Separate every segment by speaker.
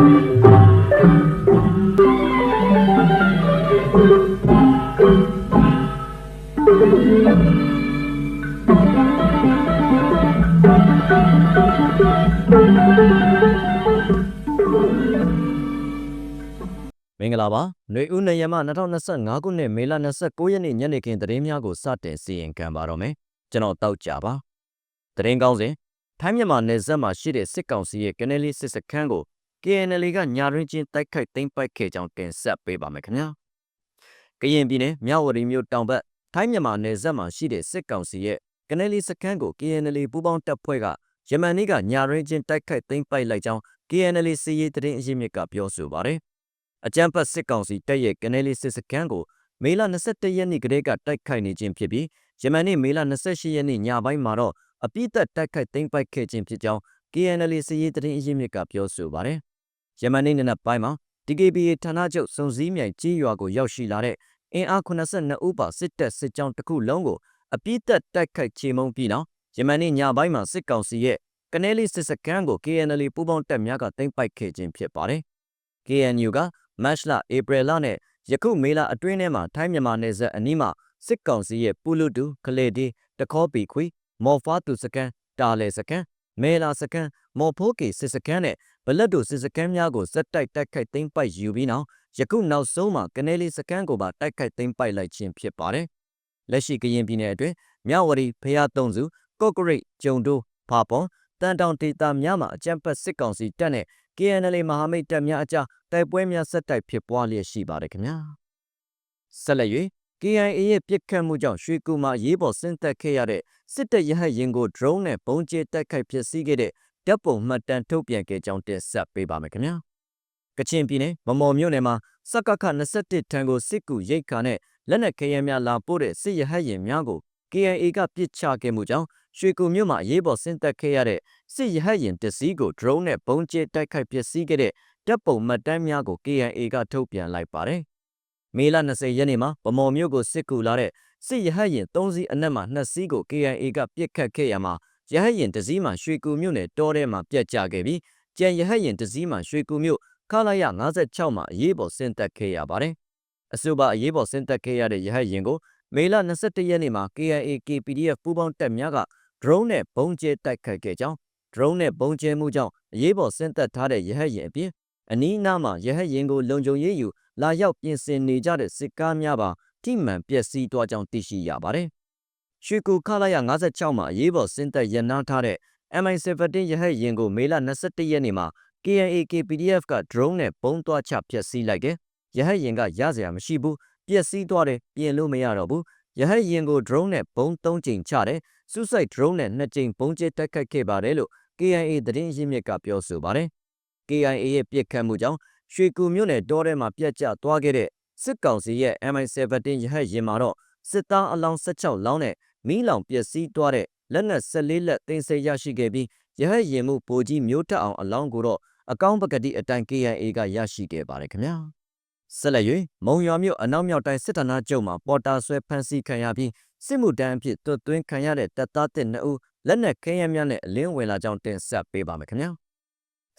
Speaker 1: မင်္ဂလာပါຫນွေဦးနေရမ2025ခုနှစ်မေလ29ရက်နေ့ညနေခင်းသတင်းများကိုစတင်စီရင်ခံပါတော့မယ်ကျွန်တော်တောက်ကြပါသတင်းကောင်းစဉ်ထိုင်းမြန်မာနယ်စပ်မှာရှိတဲ့စစ်ကောင်စီရဲ့ကနေလီစစ်စခန်းကို KNL ကညာရင်းချင်းတိုက်ခိုက်သိမ်းပိုက်ခဲ့ကြောင်းတင်ဆက်ပေးပါမယ်ခင်ဗျာကရင်ပြည်နယ်မြဝတီမြို့တောင်ဘက်ထိုင်းမြန်မာနယ်စပ်မှာရှိတဲ့စစ်ကောင်စီရဲ့ကနေလီစခန်းကို KNL ပူးပေါင်းတပ်ဖွဲ့ကယမန်နေ့ကညာရင်းချင်းတိုက်ခိုက်သိမ်းပိုက်လိုက်ကြောင်း KNL စီရေးသတင်းအရင်းမြစ်ကပြောဆိုပါတယ်အကြမ်းဖက်စစ်ကောင်စီတပ်ရဲ့ကနေလီစစ်စခန်းကိုမေလ21ရက်နေ့ကတည်းကတိုက်ခိုက်နေခြင်းဖြစ်ပြီးယမန်နေ့မေလ28ရက်နေ့ညပိုင်းမှာတော့အပိသက်တိုက်ခိုက်သိမ်းပိုက်ခဲ့ခြင်းဖြစ်ကြောင်း KNL စီရေးသတင်းအရင်းမြစ်ကပြောဆိုပါတယ်။ ယမန်နေ့နနက်ပိုင်းမှာ DKBA ဌာနချုပ်စုံစည်းမြိုင်ကြီးရွာကိုရောက်ရှိလာတဲ့အင်အား82ဦးပါစစ်တပ်စစ်ကြောင်းတစ်ခုလုံးကိုအပိသက်တိုက်ခိုက်ချေမှုန်းပြီးနောက်ယမန်နေ့ညပိုင်းမှာစစ်ကောင်စီရဲ့ကနေလီစစ်စခန်းကို KNL ပူးပေါင်းတပ်များကသိမ်းပိုက်ခဲ့ခြင်းဖြစ်ပါတယ်။ KNU ကမတ်လဧပြီလနဲ့ယခုမေလအတွင်းထဲမှာထိုင်းမြန်မာနယ်စပ်အနီးမှာစစ်ကောင်စီရဲ့ပူလူတူကလေဒီတခေါပီခွေမော်ဖာတူစကန်တာလေစကန် မဲလာစကန်မော်ဖိုးကေစစ်စကန်နဲ့ဘလက်တို့စစ်စကန်များကိုစက်တိုက်တိုက်ခိုက်သိမ်းပိုက်ယူပြီးနောက်ယခုနောက်ဆုံးမှာကနေလီစကန်ကိုပါတိုက်ခိုက်သိမ်းပိုက်လိုက်ခြင်းဖြစ်ပါတယ်လက်ရှိကရင်ပြည်နယ်အတွင်းမြဝတီဖျားတုံးစုကော့ကရိတ်ကျုံတိုးဖာပွန်တန်တောင်ဒေတာများမှာအကြမ်းဖက်စစ်ကောင်စီတပ်နဲ့ KNL မဟာမိတ်တပ်များအကြားတိုက်ပွဲများဆက်တိုက်ဖြစ်ပွားလျက်ရှိပါတယ်ခင်ဗျာဆက်လက်၍ KIA ရဲ့ပြစ်ခတ်မှုကြောင့်ရွှေကူမှာရေးပေါ်ဆင်းသက်ခဲ့ရတဲ့စစ်တပ်ရဟတ်ရင်ကို drone နဲ့ပုံကျဲတိုက်ခိုက်ဖြစ်စည်းခဲ့တဲ့တပ်ပုံမှတ်တမ်းထုတ်ပြန်ခဲ့ကြောင်းတင်ဆက်ပေးပါမယ်ခင်ဗျာကချင်ပြည်နယ်မမော်မြို့နယ်မှာစက္ကခ21ထံကိုစစ်ကူရိတ်ခါနဲ့လက်နက်ခဲယမ်းများလာပို့တဲ့စစ်ရဟတ်ရင်များကို KIA ကပစ်ချခဲ့မှုကြောင့်ရွှေကူမြို့မှာအရေးပေါ်ဆင်းသက်ခဲ့ရတဲ့စစ်ရဟတ်ရင်တစည်းကို drone နဲ့ပုံကျဲတိုက်ခိုက်ပစ်စည်းခဲ့တဲ့တပ်ပုံမှတ်တမ်းများကို KIA ကထုတ်ပြန်လိုက်ပါတယ်။ မေလ20ရက်နေ့မှာဗမော်မြို့ကိုစစ်ကူလာတဲ့စစ်ရဟတ်ရင်3စီးအနက်မှ2စီးကို KIA ကပြစ်ခတ်ခဲ့ရမှာရဟတ်ရင်တစည်းမှရွှေကူမြို့နယ်တောထဲမှာပြတ်ကျခဲ့ပြီးကြံရဟတ်ရင်တစည်းမှရွှေကူမြို့ခလာရ56မှာအရေးပေါ်ဆင်းသက်ခဲ့ရပါတယ်။အဆိုပါအရေးပေါ်ဆင်းသက်ခဲ့ရတဲ့ရဟတ်ရင်ကိုမေလ21ရက်နေ့မှာ KIA KPDF ပူးပေါင်းတပ်များက drone နဲ့ပုံကျဲတိုက်ခိုက်ခဲ့ကြောင်း drone နဲ့ပုံကျဲမှုကြောင့်အရေးပေါ်ဆင်းသက်ထားတဲ့ရဟတ်ရင်အပြင်အနီးအနားမှာရဟတ်ရင်ကိုလုံခြုံရေးယူ လာရောက်ပြင်ဆင်နေကြတဲ့စစ်ကားများပါထိမှန်ပျက်စီးသွားကြောင်းသိရှိရပါတယ်။ရွှေကူခလာရ56မှာအရေးပေါ်ဆင်းသက်ရန်နာထားတဲ့ MI17 ရဟတ်ရင်ကိုမေလ21ရက်နေ့မှာ KNA KPDF က drone နဲ့ပုံသွားချဖျက်ဆီးလိုက်တယ်။ရဟတ်ရင်ကရစရာမရှိဘူးပျက်စီးသွားတယ်ပြင်လို့မရတော့ဘူး။ရဟတ်ရင်ကို drone နဲ့ပုံ3ကြိမ်ချတယ်။ suicide drone နဲ့2ကြိမ်ပုံကျဲတိုက်ခိုက်ခဲ့ပါတယ်လို့ KNA သတင်းရင်းမြစ်ကပြောဆိုပါတယ်။ KIA ရဲ့ပြစ်ခတ်မှုကြောင့် ရွှေကူမြို့နယ်တောထဲမှာပြက်ကျသွားခဲ့တဲ့စစ်ကောင်စီရဲ့ MI17 ရဟတ်ယာဉ်မှာတော့စစ်သားအလောင်း16လောင်းနဲ့မီးလောင်ပျက်စီးသွားတဲ့လက်နက်14လက်တင်ဆက်ရရှိခဲ့ပြီးရဟတ်ယာဉ်မှုဗိုလ်ကြီးမျိုးတက်အောင်အလောင်းကိုတော့အကောင်းပကတိအတိုင်း KIA ကရရှိခဲ့ပါတယ်ခင်ဗျာဆက်လက်၍မုံရွာမြို့အနောက်မြောက်တိုင်းစစ်ဌာနချုပ်မှာပေါ်တာဆွဲဖမ်းဆီးခံရပြီးစစ်မှုတန်းအဖြစ်တွတ်သွင်းခံရတဲ့တပ်သားတစ်နှစ်ဦးလက်နက်ခဲယမ်းများနဲ့အလင်းဝင်လာကြောင်းတင်ဆက်ပေးပါမယ်ခင်ဗျာ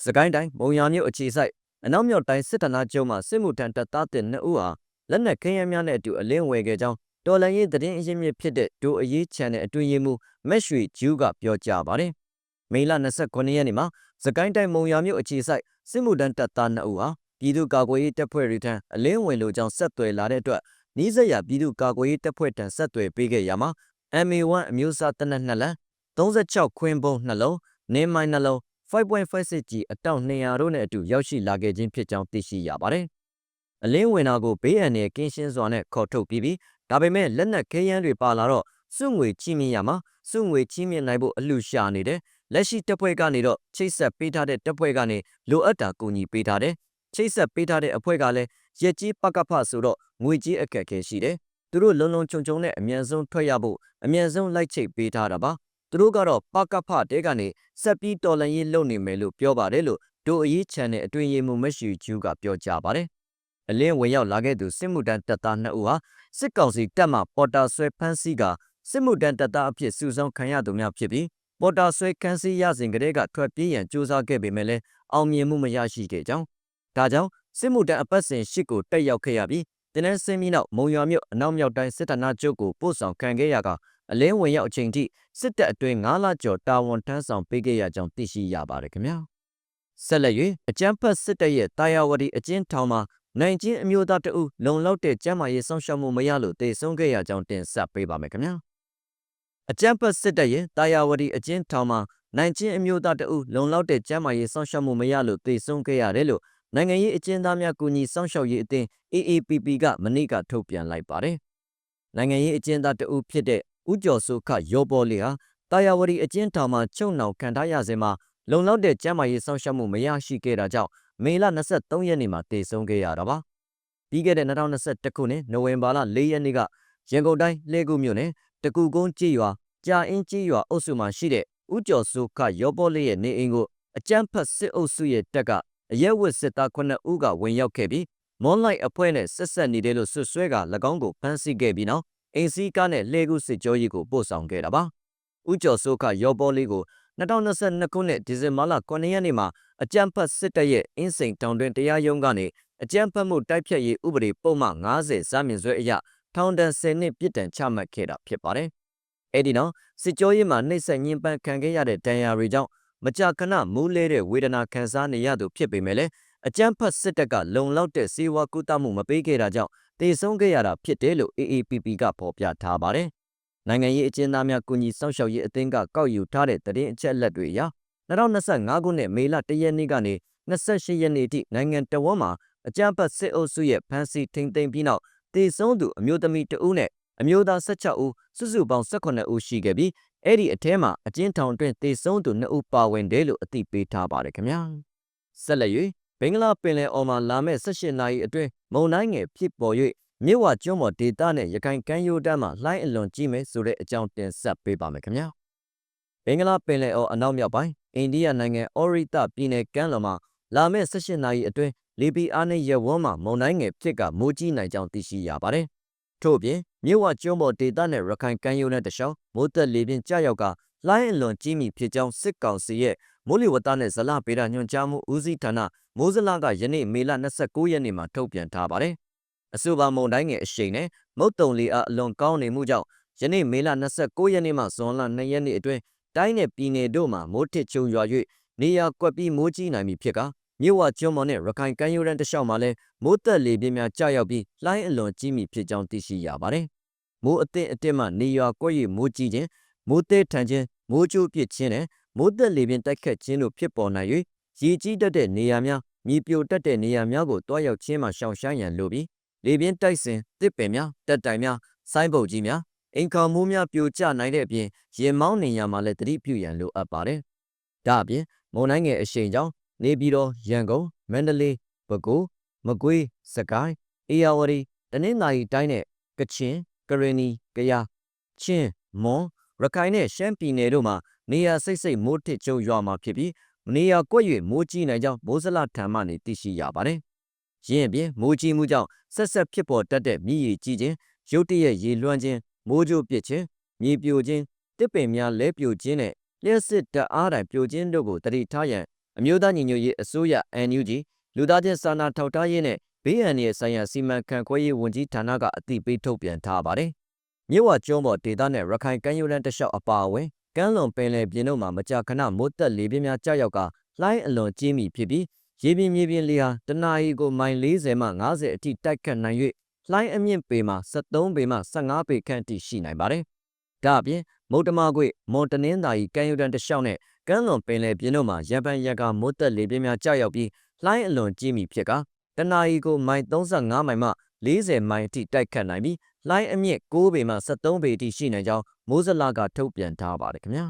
Speaker 1: စကိုင်းတိုင်းမုံရွာမြို့အခြေစိုက် အနောက်မြောက်တိုင်းစစ်ဌာနချုပ်မှစစ်မှုထမ်းတပ်သားတင်2ဦးဟာလက်နက်ခဲယမ်းများနဲ့အတူအလင်းဝယ်ခဲ့ကြောင်းတော်လန်ရေးသတင်းအရင်းမြစ်ဖြစ်တဲ့ဒိုအရေးချန်တဲ့အတွင်းရေးမှူးမက်ရွှေဂျူးကပြောကြားပါတယ်။မေလ29ရက်နေ့မှာစကိုင်းတိုင်းမုံရွာမြို့အခြေစိုက်စစ်မှုထမ်းတပ်သား2ဦးဟာပြည်သူ့ကာကွယ်ရေးတပ်ဖွဲ့တွေထံအလင်းဝင်လိုကြောင်းဆက်သွယ်လာတဲ့အတွက်နီးစပ်ရာပြည်သူ့ကာကွယ်ရေးတပ်ဖွဲ့ထံဆက်သွယ်ပေးခဲ့ရမှာ MA1 အမျိုးအစားတနက်2လက်36ခွင်းပုံနှလုံးနင်းမိုင်းနှလုံး 5.56 G အတောင့်200တို့နဲ့အတူရောက်ရှိလာခဲ့ခြင်းဖြစ်ကြောင်းသိရှိရပါတယ်။အလင်းဝင်တာကိုဘေးအန္တရာယ်ကင်းရှင်းစွာနဲ့ခေါ်ထုတ်ပြီးပြီးဒါပေမဲ့လက်နက်ခဲယမ်းတွေပါလာတော့စုငွေချီးမြှင့်ရမှာစုငွေချီးမြှင့်နိုင်ဖို့အလှရှာနေတယ်။လက်ရှိတပ်ဖွဲ့ကနေတော့ချိတ်ဆက်ပေးထားတဲ့တပ်ဖွဲ့ကနေလိုအပ်တာကူညီပေးထားတယ်။ချိတ်ဆက်ပေးထားတဲ့အဖွဲ့ကလည်းရက်ကြီးပကဖဆိုတော့ငွေကြီးအခက်ခဲရှိတယ်။သူတို့လုံလုံခြုံခြုံနဲ့အမြန်ဆုံးထွက်ရဖို့အမြန်ဆုံးလိုက်ချိတ်ပေးထားတာပါ။ သူတို့ကတော့ပကဖတဲကနေဆက်ပြီးတော်လန်ရေးလုပ်နေမယ်လို့ပြောပါတယ်လို့ဒိုအရေးချန်တဲ့အတွင်ရေးမှုမရှိကျူးကပြောကြားပါတယ်။အလင်းဝင်ရောက်လာခဲ့သူစစ်မှုတန်းတပ်သား2ဦးဟာစစ်ကောင်စီတပ်မှပေါ်တာဆွဲဖမ်းဆီးကစစ်မှုတန်းတပ်သားအဖြစ်စုဆောင်းခံရသူများဖြစ်ပြီးပေါ်တာဆွဲခန်းစည်းရစဉ်ကလေးကထွက်ပြေးရန်ကြိုးစားခဲ့ပေမဲ့လည်းအောင်မြင်မှုမရရှိခဲ့ကြောင်းဒါကြောင့်စစ်မှုတန်းအပတ်စဉ်ရှစ်ကိုတက်ရောက်ခဲ့ရပြီးတင်းနှန်းစင်းပြီးနောက်မုံရွာမြို့အနောက်မြောက်တိုင်းစစ်ဌာနချုပ်ကိုပို့ဆောင်ခံခဲ့ရက အလင်းဝင်ရောက်အချိန်ထိစစ်တပ်အတွင်း9လကျော်တာဝန်ထမ်းဆောင်ပေးခဲ့ရကြောင်းသိရှိရပါတယ်ခင်ဗျာဆက်လက်၍အကြမ်းဖက်စစ်တပ်ရဲ့တာယာဝတီအကျဉ်းထောင်မှာနိုင်ချင်းအမျိုးသားတဦးလုံလောက်တဲ့ကျန်းမာရေးစောင့်ရှောက်မှုမရလို့တေဆုံးခဲ့ရကြောင်းတင်ဆက်ပေးပါမယ်ခင်ဗျာအကြမ်းဖက်စစ်တပ်ရဲ့တာယာဝတီအကျဉ်းထောင်မှာနိုင်ချင်းအမျိုးသားတဦးလုံလောက်တဲ့ကျန်းမာရေးစောင့်ရှောက်မှုမရလို့တေဆုံးခဲ့ရတယ်လို့နိုင်ငံရေးအကျဉ်းသားများကူညီစောင့်ရှောက်ရေးအသင်း AAPP ကမနေ့ကထုတ်ပြန်လိုက်ပါတယ်နိုင်ငံရေးအကျဉ်းသားတဦးဖြစ်တဲ့ ဦးကျော်စိုးခရောပေါ်လီဟာတာယာဝတီအကျဉ်းထောင်မှာချုပ်နှောင်ခံထားရစဉ်မှာလုံလောက်တဲ့ကျန်းမာရေးစောင့်ရှောက်မှုမရရှိခဲ့တာကြောင့်မေလ23ရက်နေ့မှာတည်ဆုံခဲ့ရတာပါပြီးခဲ့တဲ့2021ခုနှစ်နိုဝင်ဘာလ4ရက်နေ့ကရန်ကုန်တိုင်းလှည်းကူးမြို့နယ်တကူကုန်းကြေးရွာကြာအင်းကြေးရွာအုပ်စုမှာရှိတဲ့ဦးကျော်စိုးခရောပေါ်လီရဲ့နေအိမ်ကိုအကြမ်းဖက်စစ်အုပ်စုရဲ့တပ်ကအရက်ဝတ်စစ်သား9ဦးကဝင်ရောက်ခဲ့ပြီးမွန်လိုက်အဖွဲ့နဲ့ဆက်ဆက်နေတယ်လို့ဆွဆွဲက၎င်းကိုဖမ်းဆီးခဲ့ပြီးနောက် အိမ်စီးကားနဲ့လှေကူးစစ်ကြောရေးကိုပို့ဆောင်ခဲ့တာပါ။ဦးကျော်စိုးခရောပေါ်လေးကို2022ခုနှစ်ဒီဇင်ဘာလ9ရက်နေ့မှာအကြမ်းဖက်စစ်တပ်ရဲ့အင်းစိန်တောင်တွင်တရားရုံးကနေအကြမ်းဖက်မှုတိုက်ဖြတ်ရေးဥပဒေပုံမှန်90ဇာမြင့်ဆွဲအရထောင်ဒဏ်10နှစ်ပြစ်ဒဏ်ချမှတ်ခဲ့တာဖြစ်ပါတယ်။အဲဒီနောက်စစ်ကြောရေးမှာနှိပ်စက်ညှဉ်းပန်းခံခဲ့ရတဲ့ဒဏ်ရာတွေကြောင့်မကြာခဏမူးလဲတဲ့ဝေဒနာခံစားနေရသူဖြစ်ပေမဲ့လည်းအကြမ်းဖက်စစ်တပ်ကလုံလောက်တဲ့စေဝါကုသမှုမပေးခဲ့တာကြောင့် တည်ဆုံးခဲ့ရတာဖြစ်တယ်လို့ AAPP ကဖော်ပြထားပါတယ်။နိုင်ငံရေးအကျဉ်းသားများကုညီစောင့်ရှောက်ရေးအသင်းကကောက်ယူထားတဲ့သတင်းအချက်အလက်တွေအရ2025ခုနှစ်မေလ1ရက်နေ့ကနေ28ရက်နေ့ထိနိုင်ငံတော်ဝန်မှာအကြမ်းဖက်စစ်အုပ်စုရဲ့ဖမ်းဆီးထိန်းသိမ်းပြီးနောက်တည်ဆုံးသူအမျိုးသမီးတဦးနဲ့အမျိုးသား16ဦးစုစုပေါင်း18ဦးရှိခဲ့ပြီးအဲ့ဒီအထဲမှာအကျဉ်းထောင်တွင်တည်ဆုံးသူ2ဦးပါဝင်တယ်လို့အသိပေးထားပါတယ်ခင်ဗျာဆက်လက်၍ ဘင်္ဂလားပင်လယ်အော်မှာလာမယ့်18နာရီအတွင်းမုန်တိုင်းငယ်ဖြစ်ပေါ်၍မြစ်ဝကျွန်းပေါ်ဒေသနဲ့ရခိုင်ကမ်းရိုးတန်းမှာလှိုင်းအလွန်ကြီးမယ်ဆိုတဲ့အကြောင်းတင်ဆက်ပေးပါမယ်ခင်ဗျာဘင်္ဂလားပင်လယ်အော်အနောက်မြောက်ပိုင်းအိန္ဒိယနိုင်ငံအော်ရီတာပြည်နယ်ကမ်းလွန်မှာလာမယ့်18နာရီအတွင်းလီဘီအားနဲ့ရဲဝန်းမှာမုန်တိုင်းငယ်ဖြစ်ကမိုးကြီးနိုင်ကြောင်းသိရှိရပါတယ်ထို့ပြင်မြစ်ဝကျွန်းပေါ်ဒေသနဲ့ရခိုင်ကမ်းရိုးနဲ့တခြားမိုးသက်လေပြင်းကြရောက်ကလှိုင်းအလွန်ကြီးမိဖြစ်ကြောင်းစစ်ကောင်စီရဲ့မိုးလေဝသနဲ့ဇလပေဒညွှန်ကြားမှုဦးစီးဌာန မိုးစလကယနေ့မေလ29ရက်နေ့မှာထုတ်ပြန်ထားပါတယ်။အဆိုပါမုန်တိုင်းငယ်အရှိန်နဲ့မုတ်တုံလီအားအလွန်ကောင်းနေမှုကြောင့်ယနေ့မေလ29ရက်နေ့မှဇွန်လ2ရက်နေ့အတွင်းတိုင်းနယ်ပြည်နယ်တို့မှာမိုးထစ်ချုံရွာ၍နေရာကွက်ပြီးမိုးကြီးနိုင်ပြီဖြစ်ကမြို့ဝကျွန်းမော်နဲ့ရခိုင်ကမ်းရိုးတန်းတစ်လျှောက်မှာလည်းမိုးသက်လေပြင်းများကြာရောက်ပြီးလှိုင်းအလွန်ကြီးမိဖြစ်ကြောင်းသိရှိရပါတယ်။မိုးအသင့်အတက်မှနေရွာကွက်၍မိုးကြီးခြင်းမိုးသေးထန်ခြင်းမိုးကြိုးပစ်ခြင်းနဲ့မိုးသက်လေပြင်းတိုက်ခတ်ခြင်းတို့ဖြစ်ပေါ်နိုင်၍ ရေကြီးတတ်တဲ့နေရာများမြေပြိုတတ်တဲ့နေရာများကိုတွားရောက်ခြင်းမှရှောင်ရှားရန်လိုပြီးလေပြင်းတိုက်စဉ်တစ်ပင်များတက်တိုင်များဆိုင်းပုတ်ကြီးများအိမ်ခေါမိုးများပြိုကျနိုင်တဲ့အပြင်ရင်မောင်းနေရမှာလည်းတတိပြုရန်လိုအပ်ပါတယ်။ဒါအပြင်မုန်တိုင်းငယ်အရှိန်ကြောင့်နေပြည်တော်ရန်ကုန်မန္တလေးပဲခူးမကွေးစကိုင်းအေရဝတီတနင်္သာရီတိုင်းနဲ့ကချင်ကရင်နီကယားချင်းမွန်ရခိုင်နဲ့ရှမ်းပြည်နယ်တို့မှာနေရာစိတ်စိတ်မိုးထစ်ကျုံရွာမှာဖြစ်ပြီး နေရာကွက်၍မိုးကြီးနိုင်ကြောင်းမိုးစလထံမှနေသိရှိရပါတယ်။ယင်းအပြင်မိုးကြီးမှုကြောင့်ဆက်ဆက်ဖြစ်ပေါ်တတ်တဲ့မြည်ရည်ကြီးခြင်းရုတ်တရက်ရေလွှမ်းခြင်းမိုးကြိုးပစ်ခြင်းမြေပြိုခြင်းတစ်ပင်များလဲပြိုခြင်းနဲ့လျှက်စစ်တအားတိုင်ပြိုခြင်းတို့ကိုတတိထားရန်အမျိုးသားညီညွတ်ရေးအစိုးရ NUG လူသားချင်းစာနာထောက်ထားရေးနဲ့ဘေးအန္တရာယ်ဆိုင်ရာစီမံခန့်ခွဲရေးဝန်ကြီးဌာနကအသိပေးထုတ်ပြန်ထားပါတယ်။မြစ်ဝကျွန်းပေါ်ဒေသနဲ့ရခိုင်ကမ်းရိုးတန်းတစ်လျှောက်အပါအဝင် ကမ်းလွန်ပင်လယ်ပြင်တို့မှာမကြာခဏမိုးတက်လေပြင်းများကြာရောက်ကလှိုင်းအလွန်ကြီးမိဖြစ်ပြီးရေပြင်မြေပြင်လေဟာတနအီကိုမိုင်40မှ50အထိတိုက်ခတ်နိုင်၍လှိုင်းအမြင့်ပေမှာ73ပေမှ15ပေခန့်အထိရှိနိုင်ပါတယ်။ဒါအပြင်မုတ်တမကွေမွန်တနင်းသာရီကမ်းရိုးတန်းတစ်လျှောက်နဲ့ကမ်းလွန်ပင်လယ်ပြင်တို့မှာရံပန်ရံကာမိုးတက်လေပြင်းများကြာရောက်ပြီးလှိုင်းအလွန်ကြီးမိဖြစ်ကတနအီကိုမိုင်35မိုင်မှ40မိုင်အထိတိုက်ခတ်နိုင်ပြီး လှိုင်းအမြင့်6ပေမှ73ပေအထိရှိနိုင်ကြောင်းမိုးစလာကထုတ်ပြန်ထားပါတယ်ခင်ဗျာ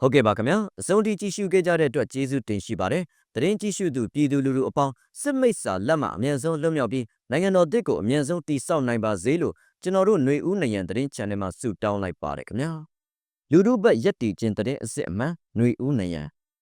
Speaker 1: ဟုတ်ကဲ့ပါခင်ဗျာအစုံထိကြည့်ရှုခဲ့ကြတဲ့အတွက်ကျေးဇူးတင်ရှိပါတယ်တရင်ကြည့်ရှုသူပြည်သူလူထုအပေါင်းစစ်မိတ်စာလက်မှအမြန်ဆုံးလွတ်မြောက်ပြီးနိုင်ငံတော်တစ်ကိုအမြန်ဆုံးတည်ဆောက်နိုင်ပါစေလို့ကျွန်တော်တို့ຫນွေဦးနယံတရင် channel မှာဆုတောင်းလိုက်ပါတယ်ခင်ဗျာလူထုဘက်ရက်တီချင်းတဲ့အစ်စ်အမှန်ຫນွေဦးနယံ